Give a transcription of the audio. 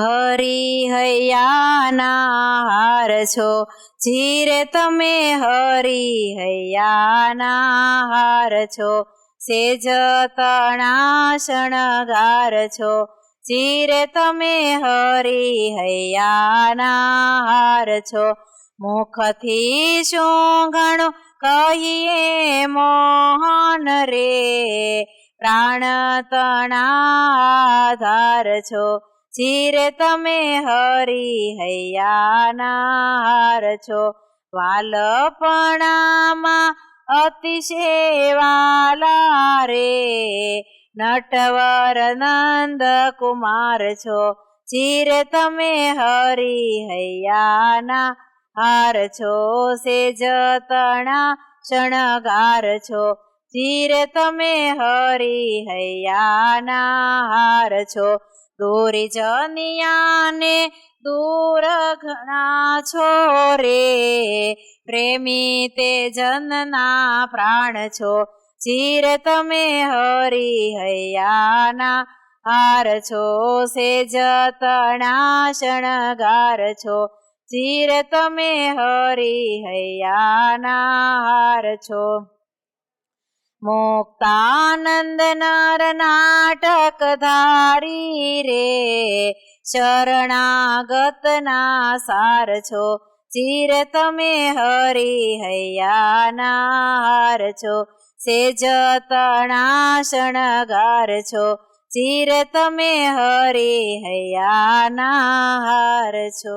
હરી હૈયાના હાર છો. જીરે તમે હરી હૈયાના હાર છો. સેજ તણા શણગાર છો. ચીરે તમે હરી હૈયાના હાર છો. મુખથી શું ઘણું કહીએ મોહન રે? પ્રાણ તણા આધાર છો. ચીરે તમે હરી હૈયાના હાર છો. વાલપણામાં અતિશય વાલા રે નટવર નંદ કુમાર છો. ચીર તમે હરી હૈયાના હાર છો. સે જતણા શણગાર છો. ચીર તમે હરી હૈયાના હાર છો. દોરી જનિયાને દૂર ઘણા છો રે પ્રેમી તે જનના પ્રાણ છો. ચીર તમે હરી હૈયાના હાર છો. સે તણા શણગાર છો. ચીર તમે હરી હૈયાના હાર છો. મુક્તાનંદ નર નાટક ધારી રે શરણાગતના સાર છો ચીર તમે હરી હૈયાના હાર છો સેજ તણા શણગાર છો ચીર તમે હરી હૈયાના હાર છો